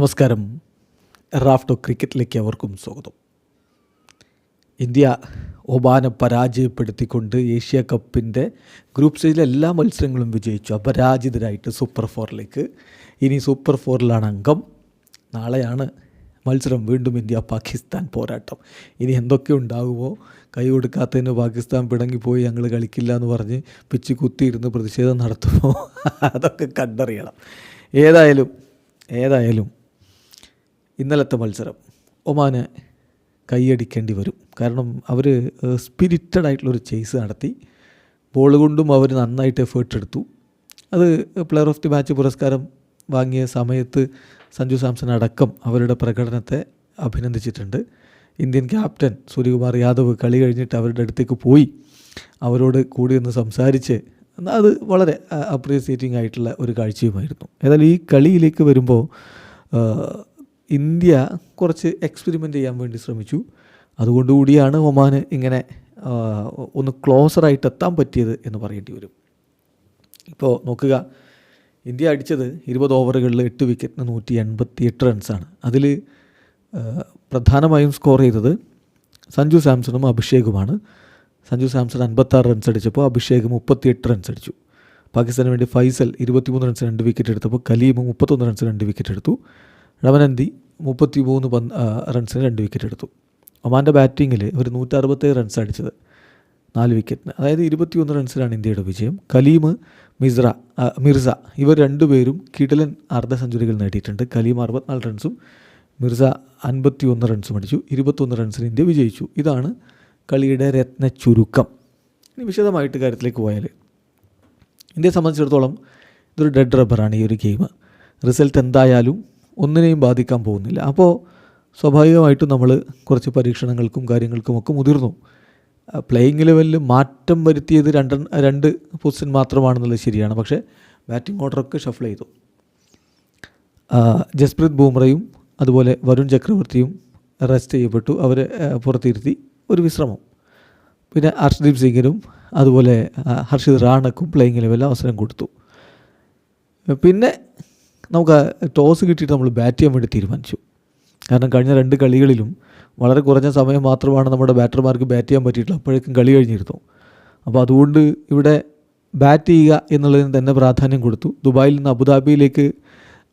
നമസ്കാരം. റാഫ്റ്റോ ക്രിക്കറ്റിലേക്ക് അവർക്കും സ്വാഗതം. ഇന്ത്യ ഒമാനെ പരാജയപ്പെടുത്തിക്കൊണ്ട് ഏഷ്യ കപ്പിന്റെ ഗ്രൂപ്പ് സ്റ്റേജിലെ എല്ലാ മത്സരങ്ങളും വിജയിച്ചു. അപരാജിതരായിട്ട് സൂപ്പർ ഫോറിലേക്ക്. ഇനി സൂപ്പർ ഫോറിലാണ് അംഗം. നാളെയാണ് മത്സരം. വീണ്ടും ഇന്ത്യ പാകിസ്ഥാൻ പോരാട്ടം. ഇനി എന്തൊക്കെ ഉണ്ടാകുമോ കൈ കൊടുക്കാത്തതിന് പാകിസ്ഥാൻ പിടങ്ങിപ്പോയി ഞങ്ങൾ കളിക്കില്ല എന്ന് പറഞ്ഞ് പിച്ച് കുത്തിയിരുന്ന് പ്രതിഷേധം നടത്തുമോ? അതൊക്കെ കണ്ടറിയണം. ഏതായാലും ഏതായാലും ഇന്നലത്തെ മത്സരം. ഒമാന് കൈയടിക്കേണ്ടി വരും. കാരണം അവർ സ്പിരിറ്റഡ് ആയിട്ടുള്ളൊരു ചേസ് നടത്തി. ബോൾ കൊണ്ടും അവർ നന്നായിട്ട് എഫേർട്ട് എടുത്തു. അത് പ്ലെയർ ഓഫ് ദി മാച്ച് പുരസ്കാരം വാങ്ങിയ സമയത്ത് സഞ്ജു സാംസൺ അടക്കം അവരുടെ പ്രകടനത്തെ അഭിനന്ദിച്ചിട്ടുണ്ട്. ഇന്ത്യൻ ക്യാപ്റ്റൻ സൂര്യകുമാർ യാദവ് കളി കഴിഞ്ഞിട്ട് അവരുടെ അടുത്തേക്ക് പോയി. അവരോട് കൂടി ഒന്ന് സംസാരിച്ച് അത് വളരെ അപ്രീസിയേറ്റിംഗ് ആയിട്ടുള്ള ഒരു കാഴ്ചയുമായിരുന്നു. ഏതായാലും ഈ കളിയിലേക്ക് വരുമ്പോൾ ഇന്ത്യ കുറച്ച് എക്സ്പെരിമെന്റ് ചെയ്യാൻ വേണ്ടി ശ്രമിച്ചു. അതുകൊണ്ടുകൂടിയാണ് ഒമാന് ഇങ്ങനെ ഒന്ന് ക്ലോസറായിട്ട് എത്താൻ പറ്റിയത് എന്ന് പറയേണ്ടി വരും. ഇപ്പോൾ നോക്കുക ഇന്ത്യ അടിച്ചത് ഇരുപത് ഓവറുകളിൽ എട്ട് വിക്കറ്റിന് നൂറ്റി എൺപത്തി എട്ട് റൺസാണ് അതിൽ പ്രധാനമായും സ്കോർ ചെയ്തത് സഞ്ജു സാംസണും അഭിഷേകുമാണ്. സഞ്ജു സാംസൺ അൻപത്താറ് റൺസ് അടിച്ചപ്പോൾ അഭിഷേക് മുപ്പത്തിയെട്ട് റൺസ് അടിച്ചു. പാകിസ്ഥാന് വേണ്ടി ഫൈസൽ ഇരുപത്തിമൂന്ന് റൺസ് രണ്ട് വിക്കറ്റ് എടുത്തപ്പോൾ കലീമും മുപ്പത്തൊന്ന് റൺസ് രണ്ട് വിക്കറ്റ് എടുത്തു. റമനന്തി മുപ്പത്തി മൂന്ന് പന്ത് റൺസിന് രണ്ട് വിക്കറ്റ് എടുത്തു. ഒമാന്റെ ബാറ്റിങ്ങിൽ ഒരു നൂറ്ററുപത്തേഴ് റൺസ് അടിച്ചത്. നാല് വിക്കറ്റിന് അതായത് ഇരുപത്തിയൊന്ന് റൺസിലാണ് ഇന്ത്യയുടെ വിജയം. കലീം മിസ്ര മിർസ ഇവർ രണ്ടുപേരും കിടലൻ അർദ്ധ സെഞ്ചുറികൾ നേടിയിട്ടുണ്ട്. കലീം അറുപത്തിനാല് റൺസും മിർസ അൻപത്തി ഒന്ന് റൺസും അടിച്ചു. ഇരുപത്തൊന്ന് റൺസിന് ഇന്ത്യ വിജയിച്ചു. ഇതാണ് കളിയുടെ രത്ന ചുരുക്കം. ഇനി വിശദമായിട്ട് കാര്യത്തിലേക്ക് പോയാൽ ഇന്ത്യയെ സംബന്ധിച്ചിടത്തോളം ഇതൊരു ഡെഡ് റബ്ബറാണ് ഈ ഒരു ഗെയിം റിസൾട്ട് എന്തായാലും ഒന്നിനെയും ബാധിക്കാൻ പോകുന്നില്ല. അപ്പോൾ സ്വാഭാവികമായിട്ടും നമ്മൾ കുറച്ച് പരീക്ഷണങ്ങൾക്കും കാര്യങ്ങൾക്കും ഒക്കെ മുതിർന്നു. പ്ലേയിങ് ലെവലിൽ മാറ്റം വരുത്തിയത് രണ്ട് രണ്ട് പൊസിഷൻ മാത്രമാണെന്നുള്ളത് ശരിയാണ്. പക്ഷേ ബാറ്റിംഗ് ഓർഡറൊക്കെ ഷഫിൾ ചെയ്തു. ജസ്പ്രീത് ബൂമ്രയും അതുപോലെ വരുൺ ചക്രവർത്തിയും റെസ്റ്റ് ചെയ്യപ്പെട്ടു. അവരെ പുറത്തിരുത്തി ഒരു വിശ്രമം. പിന്നെ ഹർഷ്ദീപ് സിംഗിനും അതുപോലെ ഹർഷിത് റാണക്കും പ്ലേയിങ് ലെവലിൽ അവസരം കൊടുത്തു. പിന്നെ നമുക്ക് ടോസ് കിട്ടിയിട്ട് നമ്മൾ ബാറ്റ് ചെയ്യാൻ വേണ്ടി തീരുമാനിച്ചു. കാരണം കഴിഞ്ഞ രണ്ട് കളികളിലും വളരെ കുറഞ്ഞ സമയം മാത്രമാണ് നമ്മുടെ ബാറ്റർമാർക്ക് ബാറ്റ് ചെയ്യാൻ പറ്റിയിട്ടുള്ളത്. അപ്പോഴേക്കും കളി കഴിഞ്ഞിരുന്നു. അപ്പോൾ അതുകൊണ്ട് ഇവിടെ ബാറ്റ് ചെയ്യുക എന്നുള്ളതിന് തന്നെ പ്രാധാന്യം കൊടുത്തു. ദുബായിൽ നിന്ന് അബുദാബിയിലേക്ക്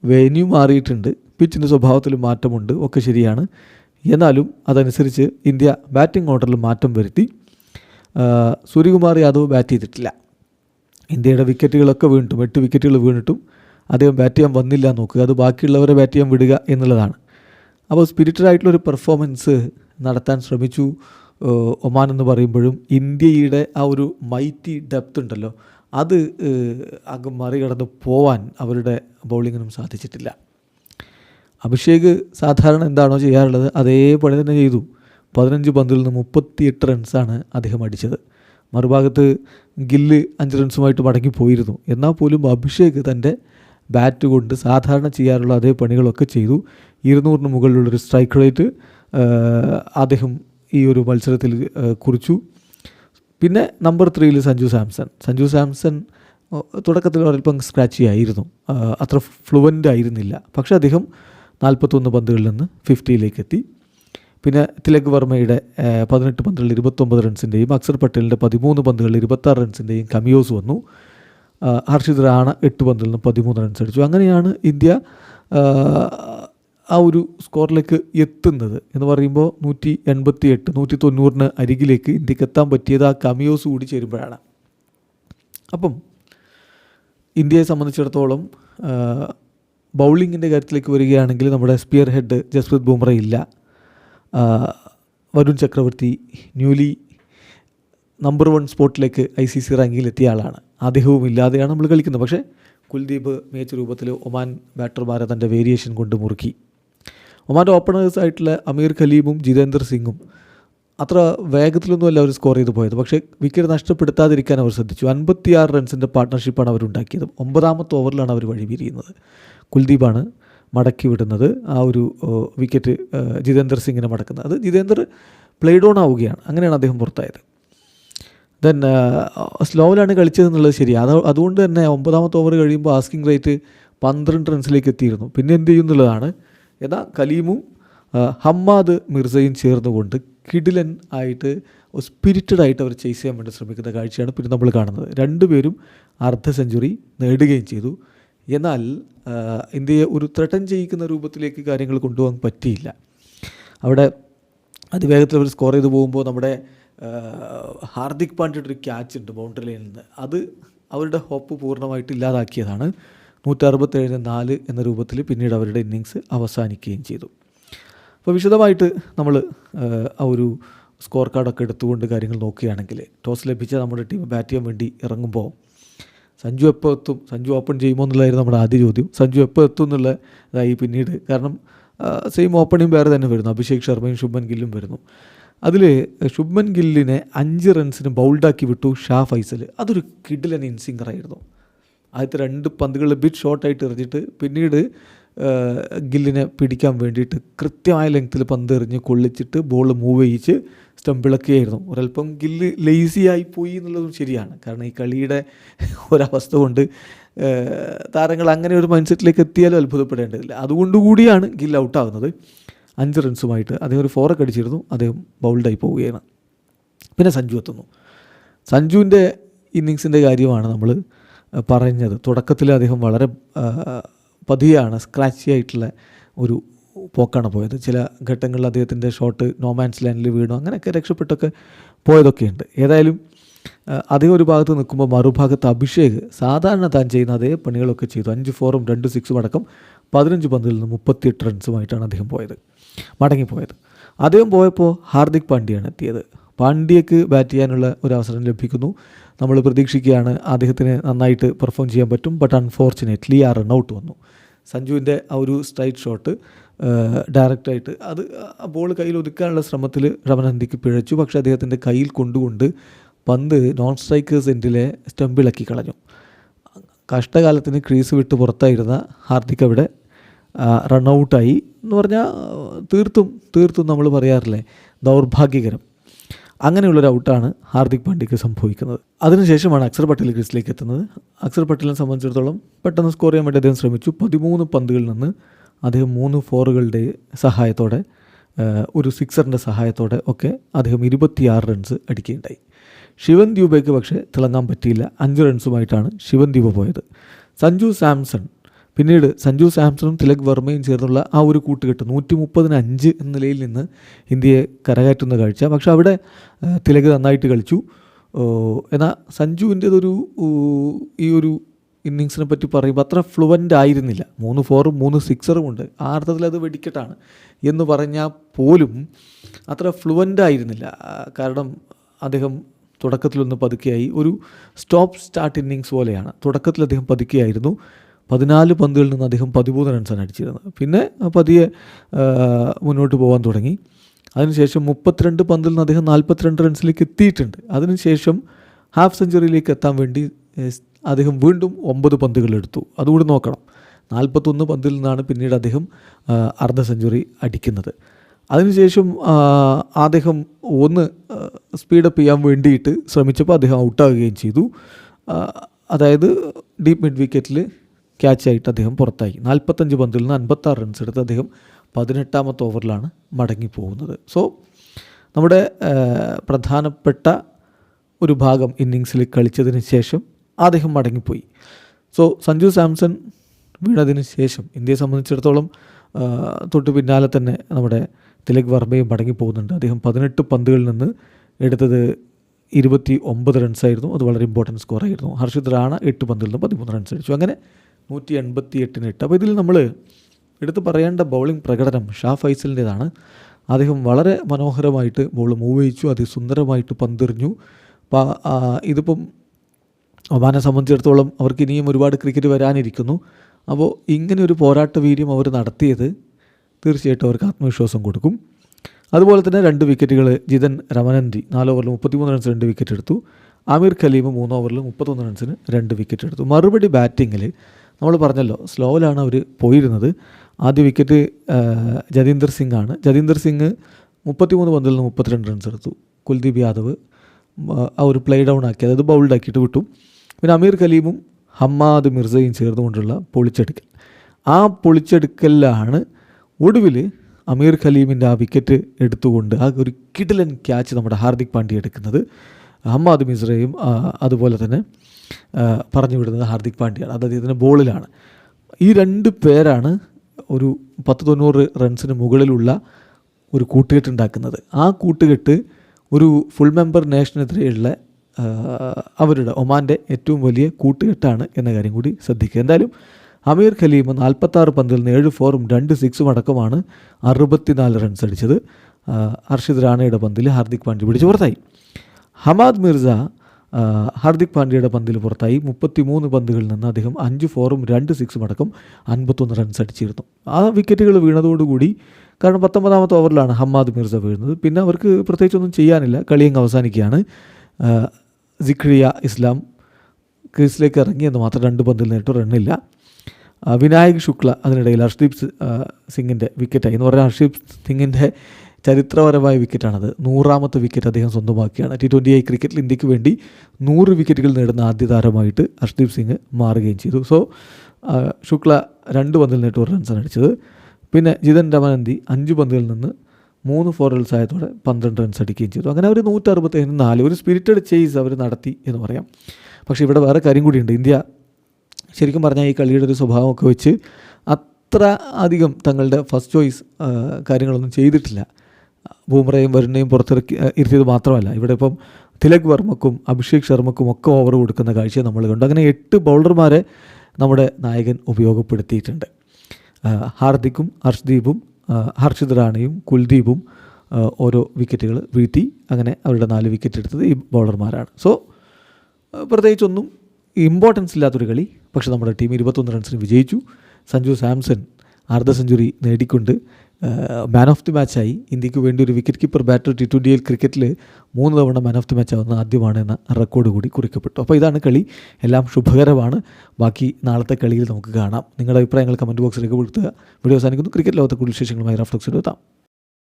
വെന്യൂ മാറിയിട്ടുണ്ട്. പിച്ചിന്റെ സ്വഭാവത്തിൽ മാറ്റമുണ്ട്. ഒക്കെ ശരിയാണ്. എന്നാലും അതനുസരിച്ച് ഇന്ത്യ ബാറ്റിംഗ് ഓർഡറിൽ മാറ്റം വരുത്തി. സൂര്യകുമാർ യാദവ് ബാറ്റ് ചെയ്തിട്ടില്ല. ഇന്ത്യയുടെ വിക്കറ്റുകളൊക്കെ വീണിട്ടും എട്ട് വിക്കറ്റുകൾ വീണിട്ടും അദ്ദേഹം ബാറ്റ് ചെയ്യാൻ വന്നില്ല നോക്കുക. അത് ബാക്കിയുള്ളവരെ ബാറ്റ് ചെയ്യാൻ വിടുക എന്നുള്ളതാണ്. അപ്പോൾ സ്പിരിറ്റഡ് ആയിട്ടുള്ളൊരു പെർഫോമൻസ് നടത്താൻ ശ്രമിച്ചു. ഒമാൻ എന്ന് പറയുമ്പോഴും ഇന്ത്യയുടെ ആ ഒരു മൈറ്റി ഡെപ്ത് ഉണ്ടല്ലോ. അത് അങ്ങ് മറികടന്ന് പോവാൻ അവരുടെ ബൗളിങ്ങിനും സാധിച്ചിട്ടില്ല. അഭിഷേക് സാധാരണ എന്താണോ ചെയ്യാറുള്ളത് അതേപോലെ തന്നെ ചെയ്തു. പതിനഞ്ച് പന്തിൽ നിന്ന് മുപ്പത്തിയെട്ട് റൺസാണ് അദ്ദേഹം അടിച്ചത്. മറുഭാഗത്ത് ഗില്ല് അഞ്ച് റൺസുമായിട്ട് മടങ്ങി പോയിരുന്നു എന്നാൽ പോലും അഭിഷേക് തന്റെ ബാറ്റ് കൊണ്ട് സാധാരണ ചെയ്യാറുള്ള അതേ പണികളൊക്കെ ചെയ്തു. ഇരുന്നൂറിന് മുകളിലുള്ളൊരു സ്ട്രൈക്ക് റേറ്റ് അദ്ദേഹം ഈ ഒരു മത്സരത്തിൽ കുറിച്ചു. പിന്നെ നമ്പർ ത്രീയിൽ സഞ്ജു സാംസൺ. സഞ്ജു സാംസൺ തുടക്കത്തിൽ ഒരൽപ്പം സ്ക്രാച്ചി ആയിരുന്നു. അത്ര ഫ്ലുവന്റ് ആയിരുന്നില്ല. പക്ഷേ അദ്ദേഹം നാൽപ്പത്തൊന്ന് പന്തുകളിൽ നിന്ന് ഫിഫ്റ്റിയിലേക്ക് എത്തി. പിന്നെ തിലക് വർമ്മയുടെ പതിനെട്ട് പന്തുകളിൽ ഇരുപത്തൊമ്പത് റൺസിന്റെയും അക്സർ പട്ടേലിന്റെ പതിമൂന്ന് പന്തുകളിൽ ഇരുപത്താറ് റൺസിന്റെയും കമിയോസ് വന്നു. ആ, ഹർഷിത് റാണ എട്ട് പന്തിൽ നിന്ന് പതിമൂന്ന് റൺസ് അടിച്ചു. അങ്ങനെയാണ് ഇന്ത്യ ആ, ഒരു സ്കോറിലേക്ക് എത്തുന്നത് എന്ന് പറയുമ്പോൾ നൂറ്റി എൺപത്തി എട്ട് നൂറ്റി തൊണ്ണൂറിന് അരികിലേക്ക് ഇന്ത്യയ്ക്ക് എത്താൻ പറ്റിയത് ആ കമിയോസ് കൂടി ചേരുമ്പോഴാണ്. അപ്പം ഇന്ത്യയെ സംബന്ധിച്ചിടത്തോളം ബൗളിങ്ങിന്റെ കാര്യത്തിലേക്ക് വരികയാണെങ്കിൽ നമ്മുടെ സ്പിയർ ഹെഡ് ജസ്പ്രീത് ബുംറ ഇല്ല. Varun Chakravarthy newly number one സ്പോട്ടിലേക്ക് I C C റാങ്കിങ്ങിൽ എത്തിയ ആളാണ്. അദ്ദേഹവും ഇല്ലാതെയാണ് നമ്മൾ കളിക്കുന്നത്. പക്ഷേ കുൽദീപ് മികച്ച രൂപത്തിൽ ഒമാൻ ബാറ്റർമാരെ തന്റെ വേരിയേഷൻ കൊണ്ട് മുറുക്കി. ഒമാന്റെ ഓപ്പണേഴ്സ് ആയിട്ടുള്ള അമീർ ഖലീമും ജിതേന്ദർ സിംഗും അത്ര വേഗത്തിലൊന്നുമല്ല അവർ സ്കോർ ചെയ്ത് പോയത്. പക്ഷേ വിക്കറ്റ് നഷ്ടപ്പെടുത്താതിരിക്കാൻ അവർ ശ്രദ്ധിച്ചു. അൻപത്തിയാറ് റൺസിന്റെ പാർട്ട്ണർഷിപ്പാണ് അവരുണ്ടാക്കിയത്. ഒമ്പതാമത്തെ ഓവറിലാണ് അവർ വഴിപിരിയുന്നത്. കുൽദീപാണ് മടക്കി വിടുന്നത്. ആ ഒരു വിക്കറ്റ് ജിതേന്ദർ സിംഗിനെ മടക്കുന്നത്. അത് ജിതേന്ദർ പ്ലേഡ് ഓൺ ആവുകയാണ്. അങ്ങനെയാണ് അദ്ദേഹം പുറത്തായത്. ദെൻ സ്ലോവിലാണ് കളിച്ചതെന്നുള്ളത് ശരി. അത് അതുകൊണ്ട് തന്നെ ഒമ്പതാമത്തെ ഓവർ കഴിയുമ്പോൾ ആസ്കിംഗ് റേറ്റ് പന്ത്രണ്ട് റൺസിലേക്ക് എത്തിയിരുന്നു. പിന്നെ എന്ത് ചെയ്യും എന്നുള്ളതാണ്. എന്നാൽ കലീമും ഹമ്മാദ് മിർസയും ചേർന്നുകൊണ്ട് കിഡിലൻ ആയിട്ട് സ്പിരിറ്റഡ് ആയിട്ട് അവർ ചേസ് ചെയ്യാൻ വേണ്ടി ശ്രമിക്കുന്ന കാഴ്ചയാണ് പിന്നെ നമ്മൾ കാണുന്നത്. രണ്ടുപേരും അർദ്ധ സെഞ്ചുറി നേടുകയും ചെയ്തു. എന്നാൽ ഇന്ത്യയെ ഒരു ത്രട്ടൻ ചെയ്യിക്കുന്ന രൂപത്തിലേക്ക് കാര്യങ്ങൾ കൊണ്ടുപോകാൻ പറ്റിയില്ല. അവിടെ അതിവേഗത്തിൽ അവർ സ്കോർ ചെയ്ത് പോകുമ്പോൾ നമ്മുടെ ഹാർദിക് പാണ്ഡ്യയുടെ ഒരു ക്യാച്ച് ഉണ്ട് ബൗണ്ടറി ലൈനിൽ നിന്ന് അത് അവരുടെ ഹോപ്പ് പൂർണമായിട്ട് ഇല്ലാതാക്കിയതാണ്. നൂറ്ററുപത്തേഴിന് നാല് എന്ന രൂപത്തിൽ പിന്നീട് അവരുടെ ഇന്നിങ്സ് അവസാനിക്കുകയും ചെയ്തു. അപ്പോൾ വിശദമായിട്ട് നമ്മൾ ആ ഒരു സ്കോർ കാർഡൊക്കെ എടുത്തുകൊണ്ട് കാര്യങ്ങൾ നോക്കുകയാണെങ്കിൽ ടോസ് ലഭിച്ച നമ്മുടെ ടീം ബാറ്റ് ചെയ്യാൻ വേണ്ടി ഇറങ്ങുമ്പോൾ സഞ്ജു എപ്പോൾ എത്തും? സഞ്ജു ഓപ്പൺ ചെയ്യുമോ എന്നുള്ളതായിരുന്നു നമ്മുടെ ആദ്യ ചോദ്യം. സഞ്ജു എപ്പോൾ എത്തും എന്നുള്ള ഇതായി പിന്നീട്. കാരണം സെയിം ഓപ്പണിങ് വേറെ തന്നെ വരുന്നു. അഭിഷേക് ശർമ്മയും ശുഭൻ ഗില്ലും വരുന്നു. അതിൽ ശുഭ്മൻ ഗില്ലിനെ അഞ്ച് റൺസിന് ബൗൾഡാക്കി വിട്ടു ഷാ ഫൈസൽ അതൊരു കിഡിലൻ ഇൻസിംഗറായിരുന്നു ആദ്യത്തെ രണ്ട് പന്തുകൾ ബിറ്റ് ഷോർട്ടായിട്ട് എറിഞ്ഞിട്ട് പിന്നീട് ഗില്ലിനെ പിടിക്കാൻ വേണ്ടിയിട്ട് കൃത്യമായ ലെങ്ത്തിൽ പന്ത് എറിഞ്ഞ് കൊള്ളിച്ചിട്ട് ബോൾ മൂവ് ചെയ്യിച്ച് സ്റ്റമ്പിളക്കുകയായിരുന്നു ഒരല്പം ഗില്ല് ലേസി ആയി പോയി എന്നുള്ളതും ശരിയാണ്. കാരണം ഈ കളിയുടെ ഒരവസ്ഥ കൊണ്ട് താരങ്ങൾ അങ്ങനെ ഒരു മൈൻഡ് സെറ്റിലേക്ക് എത്തിയാലും അത്ഭുതപ്പെടേണ്ടതില്ല. അതുകൊണ്ടുകൂടിയാണ് ഗില്ല് ഔട്ടാകുന്നത് അഞ്ച് റൺസുമായിട്ട് അദ്ദേഹം ഒരു ഫോറൊക്കെ അടിച്ചിരുന്നു. അദ്ദേഹം ബൗൾഡായി പോവുകയാണ്. പിന്നെ സഞ്ജു എത്തുന്നു. സഞ്ജുവിന്റെ ഇന്നിങ്സിന്റെ കാര്യമാണ് നമ്മൾ പറഞ്ഞത്. തുടക്കത്തിൽ അദ്ദേഹം വളരെ പതിയാണ് സ്ക്രാച്ചി ആയിട്ടുള്ള ഒരു പോക്കാണ് പോയത്. ചില ഘട്ടങ്ങളിൽ അദ്ദേഹത്തിന്റെ ഷോട്ട് നോമാൻസ് ലാൻഡിൽ വീണു. അങ്ങനെയൊക്കെ രക്ഷപ്പെട്ടൊക്കെ പോയതൊക്കെയുണ്ട്. ഏതായാലും അതേ ഒരു ഭാഗത്ത് നിൽക്കുമ്പോൾ മറുഭാഗത്ത് അഭിഷേക് സാധാരണ താൻ ചെയ്യുന്ന അതേ പണികളൊക്കെ ചെയ്തു. അഞ്ച് ഫോറും രണ്ട് സിക്സും അടക്കം പതിനഞ്ച് പന്തിൽ നിന്ന് മുപ്പത്തിയെട്ട് റൺസുമായിട്ടാണ് അദ്ദേഹം പോയത്. മടങ്ങിപ്പോയത്. അദ്ദേഹം പോയപ്പോൾ ഹാർദിക് പാണ്ഡ്യയാണ് എത്തിയത്. പാണ്ഡ്യയ്ക്ക് ബാറ്റ് ചെയ്യാനുള്ള ഒരു അവസരം ലഭിക്കുന്നു. നമ്മൾ പ്രതീക്ഷിക്കുകയാണ് അദ്ദേഹത്തിന് നന്നായിട്ട് പെർഫോം ചെയ്യാൻ പറ്റും. ബട്ട് അൺഫോർച്ചുനേറ്റ്ലി ആ റൺഔട്ട് വന്നു. സഞ്ജുവിന്റെ ആ ഒരു സ്ട്രൈറ്റ് ഷോട്ട് ഡയറക്റ്റായിട്ട് അത് ബോൾ കയ്യിൽ ഒതുക്കാനുള്ള ശ്രമത്തിൽ റമനന്ദിക്ക് പിഴച്ചു. പക്ഷേ അദ്ദേഹത്തിന്റെ കയ്യിൽ കൊണ്ടുകൊണ്ട് പന്ത് നോൺ സ്ട്രൈക്കേഴ്സ് എൻഡിലെ സ്റ്റമ്പിളക്കി കളഞ്ഞു. കഷ്ടകാലത്തിന് ക്രീസ് വിട്ട് പുറത്തായിരുന്ന ഹാർദിക് അവിടെ റണ്ണൗട്ടായി എന്ന് പറഞ്ഞാൽ തീർത്തും തീർത്തും നമ്മൾ പറയാറില്ലേ ദൗർഭാഗ്യകരം. അങ്ങനെയുള്ളൊരു ഔട്ടാണ് ഹാർദിക് പാണ്ഡ്യക്ക് സംഭവിക്കുന്നത്. അതിനുശേഷമാണ് അക്സർ പട്ടേൽ ക്രീസിലേക്ക് എത്തുന്നത്. അക്സർ പട്ടേലിനെ സംബന്ധിച്ചിടത്തോളം പെട്ടെന്ന് സ്കോർ ചെയ്യാൻ വേണ്ടി അദ്ദേഹം ശ്രമിച്ചു. പതിമൂന്ന് പന്തുകളിൽ നിന്ന് അദ്ദേഹം മൂന്ന് ഫോറുകളുടെ സഹായത്തോടെ ഒരു സിക്സറിന്റെ സഹായത്തോടെ ഒക്കെ അദ്ദേഹം ഇരുപത്തിയാറ് റൺസ് അടിക്കുകയുണ്ടായി. ശിവൻ ദ്യൂബയ്ക്ക് പക്ഷേ തിളങ്ങാൻ പറ്റിയില്ല. അഞ്ച് റൺസുമായിട്ടാണ് ശിവൻ ദ്യൂബ പോയത്. സഞ്ജു സാംസൺ പിന്നീട് സഞ്ജു സാംസണും തിലക് വർമ്മയും ചേർന്നുള്ള ആ ഒരു കൂട്ടുകെട്ട് നൂറ്റി മുപ്പതിന് അഞ്ച് എന്ന നിലയിൽ നിന്ന് ഇന്ത്യയെ കരകയറ്റുന്ന കാഴ്ച. പക്ഷേ അവിടെ തിലക് നന്നായിട്ട് കളിച്ചു. എന്നാൽ സഞ്ജുവിന്റെതൊരു ഈ ഒരു ഇന്നിങ്സിനെ പറ്റി പറയുമ്പോൾ അത്ര ഫ്ലുവന്റ് ആയിരുന്നില്ല. മൂന്ന് ഫോറും മൂന്ന് സിക്സറും ഉണ്ട്. ആ അർത്ഥത്തിൽ അത് വെടിക്കെട്ടാണ് എന്ന് പറഞ്ഞാൽ പോലും അത്ര ഫ്ലുവന്റ് ആയിരുന്നില്ല. കാരണം അദ്ദേഹം തുടക്കത്തിലൊന്ന് പതുക്കെയായി. ഒരു സ്റ്റോപ്പ് സ്റ്റാർട്ട് ഇന്നിങ്സ് പോലെയാണ്. തുടക്കത്തിൽ അദ്ദേഹം പതുക്കെയായിരുന്നു. പതിനാല് പന്തുകളിൽ നിന്ന് അദ്ദേഹം പതിമൂന്ന് റൺസാണ് അടിച്ചിരുന്നത്. പിന്നെ പതിയെ മുന്നോട്ട് പോകാൻ തുടങ്ങി. അതിനുശേഷം മുപ്പത്തിരണ്ട് പന്തിൽ നിന്ന് അദ്ദേഹം നാൽപ്പത്തിരണ്ട് റൺസിലേക്ക് എത്തിയിട്ടുണ്ട്. അതിനുശേഷം ഹാഫ് സെഞ്ചുറിയിലേക്ക് എത്താൻ വേണ്ടി അദ്ദേഹം വീണ്ടും ഒമ്പത് പന്തുകൾ എടുത്തു. അതുകൂടി നോക്കണം. നാൽപ്പത്തൊന്ന് പന്തിൽ നിന്നാണ് പിന്നീട് അദ്ദേഹം അർദ്ധ സെഞ്ചുറി അടിക്കുന്നത്. അതിനുശേഷം അദ്ദേഹം ഒന്ന് സ്പീഡപ്പ് ചെയ്യാൻ വേണ്ടിയിട്ട് ശ്രമിച്ചപ്പോൾ അദ്ദേഹം ഔട്ടാവുകയും ചെയ്തു. അതായത് ഡീപ്പ് മിഡ് വിക്കറ്റിൽ ക്യാച്ചായിട്ട് അദ്ദേഹം പുറത്തായി. നാൽപ്പത്തഞ്ച് പന്തിൽ നിന്ന് അൻപത്താറ് റൺസ് എടുത്ത് അദ്ദേഹം പതിനെട്ടാമത്തെ ഓവറിലാണ് മടങ്ങിപ്പോകുന്നത് സോ നമ്മുടെ പ്രധാനപ്പെട്ട ഒരു ഭാഗം ഇന്നിങ്സിൽ കളിച്ചതിന് ശേഷം അദ്ദേഹം മടങ്ങിപ്പോയി. സോ സഞ്ജു സാംസൺ വീണതിന് ശേഷം ഇന്ത്യയെ സംബന്ധിച്ചിടത്തോളം തൊട്ട് പിന്നാലെ തന്നെ നമ്മുടെ തിലക് വർമ്മയും മടങ്ങിപ്പോകുന്നുണ്ട് അദ്ദേഹം പതിനെട്ട് പന്തുകളിൽ നിന്ന് എടുത്തത് ഇരുപത്തി ഒമ്പത് റൺസായിരുന്നു അത് വളരെ ഇമ്പോർട്ടന്റ് സ്കോറായിരുന്നു ഹർഷിത് റാണ എട്ട് പന്തിൽ നിന്ന് പതിമൂന്ന് റൺസ് അടിച്ചു. അങ്ങനെ നൂറ്റി എൺപത്തി എട്ടിന് ഇട്ട്. അപ്പോൾ ഇതിൽ നമ്മൾ എടുത്തു പറയേണ്ട ബൗളിംഗ് പ്രകടനം ഷാ ഫൈസലിന്റേതാണ്. അദ്ദേഹം വളരെ മനോഹരമായിട്ട് ബോൾ മൂവ് ചെയ്യിച്ചു അതിസുന്ദരമായിട്ട് പന്തെറിഞ്ഞു. അപ്പോൾ ഇതിപ്പം ഒമാനെ സംബന്ധിച്ചിടത്തോളം അവർക്ക് ഇനിയും ഒരുപാട് ക്രിക്കറ്റ് വരാനിരിക്കുന്നു. അപ്പോൾ ഇങ്ങനെ ഒരു പോരാട്ട വീര്യം അവർ നടത്തിയത് തീർച്ചയായിട്ടും അവർക്ക് ആത്മവിശ്വാസം കൊടുക്കും. അതുപോലെ തന്നെ രണ്ട് വിക്കറ്റുകൾ ജിതൻ രമനന്തി നാല് ഓവറിൽ മുപ്പത്തിമൂന്ന് റൺസ് രണ്ട് വിക്കറ്റ് എടുത്തു. ആമിർ ഖലീം മൂന്ന് ഓവറിൽ മുപ്പത്തൊന്ന് റൺസിന് രണ്ട് വിക്കറ്റ് എടുത്തു. മറുപടി ബാറ്റിങ്ങിൽ നമ്മൾ പറഞ്ഞല്ലോ സ്ലോയിലാണ് അവർ പോയിരുന്നത്. ആദ്യ വിക്കറ്റ് ജതീന്ദർ സിംഗ് ആണ് ജതീന്ദർ സിംഗ് മുപ്പത്തിമൂന്ന് പന്തിൽ നിന്ന് മുപ്പത്തിരണ്ട് റൺസ് എടുത്തു. കുൽദീപ് യാദവ് ആ, ഒരു പ്ലേ ഡൗൺ ആക്കി അതായത് ബൗൾഡ് ആക്കിയിട്ട് വിട്ടു. പിന്നെ അമീർ ഖലീമും ഹമ്മാദ് മിർസയും ചേർന്നുകൊണ്ടുള്ള പൊളിച്ചെടുക്കൽ. ആ പൊളിച്ചെടുക്കലിലാണ് ഒടുവിൽ അമീർ ഖലീമിന്റെ ആ വിക്കറ്റ് എടുത്തുകൊണ്ട് ആ ഒരു കിടിലൻ ക്യാച്ച് നമ്മുടെ ഹാർദിക് പാണ്ഡ്യ എടുക്കുന്നത്. ഹമ്മാദ് മിസ്രയും അതുപോലെ തന്നെ പറഞ്ഞു വിടുന്നത് ഹാർദിക് പാണ്ഡ്യയാണ്. അത് അദ്ദേഹത്തിന്റെ ബോളിലാണ്. ഈ രണ്ട് പേരാണ് ഒരു പത്ത് തൊണ്ണൂറ് റൺസിന് മുകളിലുള്ള ഒരു കൂട്ടുകെട്ട് ഉണ്ടാക്കുന്നത്. ആ കൂട്ടുകെട്ട് ഒരു ഫുൾ മെമ്പർ നേഷനെതിരെയുള്ള അവരുടെ ഒമാന്റെ ഏറ്റവും വലിയ കൂട്ടുകെട്ടാണ് എന്ന കാര്യം കൂടി ശ്രദ്ധിക്കുക. എന്തായാലും അമീർ ഖലീമ് നാൽപ്പത്താറ് പന്തിൽ നിന്ന് ഏഴ് ഫോറും രണ്ട് സിക്സും അടക്കമാണ് അറുപത്തിനാല് റൺസ് അടിച്ചത്. അർഷിദ് റാണയുടെ പന്തിൽ ഹാർദിക് പാണ്ഡ്യ പിടിച്ച് പുറത്തായി. ഹമാദ് മിർസ ഹാർദിക് പാണ്ഡ്യയുടെ പന്തിൽ പുറത്തായി മുപ്പത്തി മൂന്ന് പന്തുകളിൽ നിന്ന് അദ്ദേഹം അഞ്ച് ഫോറും രണ്ട് സിക്സും അടക്കം അൻപത്തൊന്ന് റൺസ് അടിച്ചിരുന്നു. ആ വിക്കറ്റുകൾ വീണതോടുകൂടി കാരണം പത്തൊമ്പതാമത്തെ ഓവറിലാണ് ഹമ്മാദ് മിർസ വീഴുന്നത്. പിന്നെ അവർക്ക് പ്രത്യേകിച്ചൊന്നും ചെയ്യാനില്ല. കളിയങ്ങ് അവസാനിക്കുകയാണ്. ആ, സിഖ്രിയ ഇസ്ലാം ക്രീസിലേക്ക് ഇറങ്ങി എന്ന് മാത്രം രണ്ട് പന്തിൽ നേരിട്ട് റണ്ണില്ല. വിനായക് ശുക്ല അതിനിടയിൽ ഹർഷ്ദീപ് സിംഗിന്റെ വിക്കറ്റായി. എന്ന് പറഞ്ഞാൽ ഹർഷീപ് സിംഗിന്റെ ചരിത്രപരമായ വിക്കറ്റാണത് നൂറാമത്തെ വിക്കറ്റ് അദ്ദേഹം സ്വന്തമാക്കിയാണ്. ടി ട്വന്റി ഐ ക്രിക്കറ്റിൽ ഇന്ത്യയ്ക്ക് വേണ്ടി നൂറ് വിക്കറ്റുകൾ നേടുന്ന ആദ്യ താരമായിട്ട് ഹർഷ്ദീപ് സിംഗ് മാറുകയും ചെയ്തു. സോ ശുക്ല രണ്ട് പന്തിൽ നേട്ട് ഒരു റൺസാണ് അടിച്ചത്. പിന്നെ ജിതൻ രമനന്തി അഞ്ച് പന്തുകളിൽ നിന്ന് മൂന്ന് ഫോർ റൺസ് ആയതോടെ പന്ത്രണ്ട് റൺസ് അടിക്കുകയും ചെയ്തു. അങ്ങനെ അവർ നൂറ്ററുപത്തേഴ് നാല് ഒരു സ്പിരിറ്റഡ് ചേസ് അവർ നടത്തി എന്ന് പറയാം. പക്ഷേ ഇവിടെ വേറെ കാര്യം കൂടിയുണ്ട്. ഇന്ത്യ ശരിക്കും പറഞ്ഞാൽ ഈ കളിയുടെ ഒരു സ്വഭാവമൊക്കെ വെച്ച് അത്ര അധികം തങ്ങളുടെ ഫസ്റ്റ് ചോയ്സ് കാര്യങ്ങളൊന്നും ചെയ്തിട്ടില്ല. ബൂമറയും വരുണയും പുറത്തിറക്കി ഇരുത്തിയത് മാത്രമല്ല ഇവിടെ ഇപ്പം തിലക് വർമ്മക്കും അഭിഷേക് ശർമ്മക്കും ഒക്കെ ഓവർ കൊടുക്കുന്ന കാഴ്ച നമ്മൾ കണ്ടു. അങ്ങനെ എട്ട് ബൗളർമാരെ നമ്മുടെ നായകൻ ഉപയോഗപ്പെടുത്തിയിട്ടുണ്ട്. ഹാർദിക്കും ഹർഷ്ദീപും ഹർഷിത് റാണയും കുൽദീപും ഓരോ വിക്കറ്റുകൾ വീഴ്ത്തി അങ്ങനെ അവരുടെ നാല് വിക്കറ്റ് എടുത്തത് ഈ ബൗളർമാരാണ് സോ പ്രത്യേകിച്ചൊന്നും ഇമ്പോർട്ടൻസ് ഇല്ലാത്തൊരു കളി. പക്ഷേ നമ്മുടെ ടീം ഇരുപത്തൊന്ന് റൺസിന് വിജയിച്ചു. സഞ്ജു സാംസൺ അർദ്ധ സെഞ്ചുറി നേടിക്കൊണ്ട് മാൻ ഓഫ് ദി മാച്ചായി ഇന്ത്യയ്ക്ക് വേണ്ടി ഒരു wicket keeper batter T twenty L ക്രിക്കറ്റിൽ മൂന്ന് തവണ മാൻ ഓഫ് ദി മാച്ച് ആവുന്ന ആദ്യമാണ് എന്ന റെക്കോർഡ് കൂടി കുറിക്കപ്പെട്ടു. അപ്പോൾ ഇതാണ് കളി. എല്ലാം ശുഭകരമാണ്. ബാക്കി നാളത്തെ കളിയിൽ നമുക്ക് കാണാം. നിങ്ങളുടെ അഭിപ്രായങ്ങൾ കമന്റ് ബോക്സിൽ രേഖപ്പെടുത്തുക വീഡിയോ അവസാനിക്കുന്നു. ക്രിക്കറ്റ് ലോകത്തെ കൂടുതൽ വിശേഷങ്ങളുമായി റഫ്ലക്സ് എത്താം.